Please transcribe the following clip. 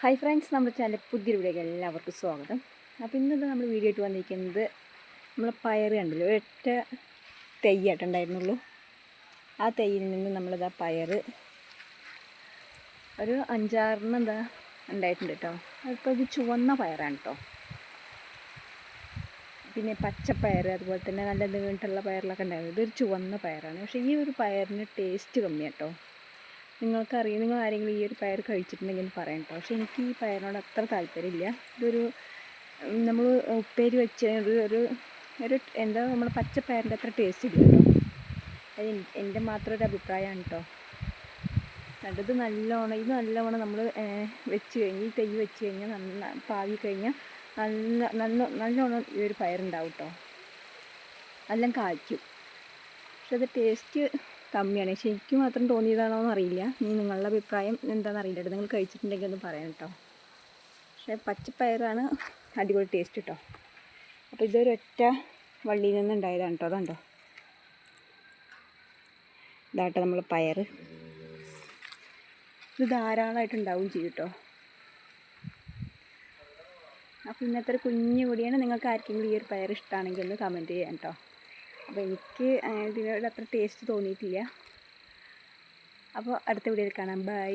Hi friends നമ്മുടെ channel പുതിയ വീഡിയോക്ക് എല്ലാവർക്കും സ്വാഗതം. അപ്പോൾ ഇന്നത്തെ നമ്മൾ വീഡിയോ ആയിട്ട് വന്നിരിക്കുന്നത് നമ്മൾ പയർ കണ്ടല്ലോ? ഒറ്റ തെയ്യായിട്ടുണ്ടായിരുന്നുള്ളൂ ആ തെയ്യിൽ നിന്ന് നമ്മളിതാ പയർ ഒരു അഞ്ചാറിന് എന്താ ഉണ്ടായിട്ടുണ്ട് കേട്ടോ അതിപ്പോൾ ഇത് ചുവന്ന പയറാണ് കേട്ടോ പിന്നെ പച്ചപ്പയർ അതുപോലെ തന്നെ നല്ല നീണ്ടുള്ള പയറിലൊക്കെ ഉണ്ടായിരുന്നു. ഇതൊരു ചുവന്ന പയറാണ്. പക്ഷേ ഈ ഒരു പയറിന് ടേസ്റ്റ് കമ്മിയാണ് കേട്ടോ നിങ്ങൾക്കറിയാം നിങ്ങൾ ആരെങ്കിലും ഈ ഒരു പയർ കഴിച്ചിട്ടുണ്ടെങ്കിൽ പറയാം കേട്ടോ പക്ഷേ എനിക്ക് ഈ പയറിനോട് അത്ര താല്പര്യമില്ല. ഇതൊരു നമ്മൾ ഉപ്പേരി വെച്ച ഒരു ഒരു എന്താ നമ്മൾ പച്ചപ്പയറിന്റെ അത്ര ടേസ്റ്റ് ഇല്ല കേട്ടോ അത് എന്റെ മാത്രം ഒരു അഭിപ്രായമാണ് കേട്ടോ നല്ലത് നല്ലോണം ഇത് നല്ലോണം നമ്മൾ വെച്ച് കഴിഞ്ഞ് ഈ തൈ വെച്ച് കഴിഞ്ഞാൽ നന്ന പാവി കഴിഞ്ഞാൽ നല്ല നല്ല നല്ലോണം ഈ ഒരു പയറുണ്ടാവും കേട്ടോ എല്ലാം കായ്ക്കും. പക്ഷെ അത് ടേസ്റ്റ് കമ്മിയാണ് പക്ഷേ എനിക്ക് മാത്രം തോന്നിയതാണോ എന്ന് അറിയില്ല ഇനി നിങ്ങളുടെ അഭിപ്രായം എന്താണെന്ന് അറിയില്ല നിങ്ങൾ കഴിച്ചിട്ടുണ്ടെങ്കിൽ ഒന്ന് പറയാം കേട്ടോ പക്ഷേ പച്ചപ്പയറാണ് അടിപൊളി ടേസ്റ്റ് കേട്ടോ അപ്പോൾ ഇതൊരൊറ്റ വള്ളിയിൽ നിന്ന് ഉണ്ടായതാണ് കേട്ടോ അതുണ്ടോ? ഇതാട്ടോ നമ്മൾ പയർ ഇത് ധാരാളമായിട്ട് ഉണ്ടാവും ചെയ്യും കേട്ടോ അപ്പോൾ ഇന്നത്തെ ഒരു കുഞ്ഞു കൂടിയാണ് നിങ്ങൾക്ക് ആർക്കെങ്കിലും ഈ ഒരു പയർ ഇഷ്ടമാണെങ്കിൽ ഒന്ന് കമന്റ് ചെയ്യാം കേട്ടോ അപ്പോൾ എനിക്ക് ഇതിനോട് അത്ര ടേസ്റ്റ് തോന്നിയിട്ടില്ല. അപ്പോൾ അടുത്ത വീഡിയോയിൽ കാണാം. ബൈ